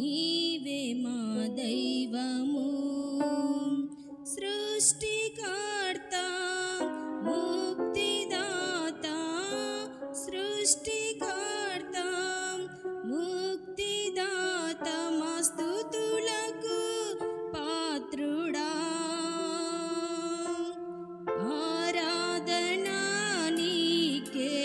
నీవే మా దైవము. సృష్టికర్త ముక్తిదాత సృష్టికర్త ముక్తిదాత మా పాత్రుడా. ఆరాధనా నీకే.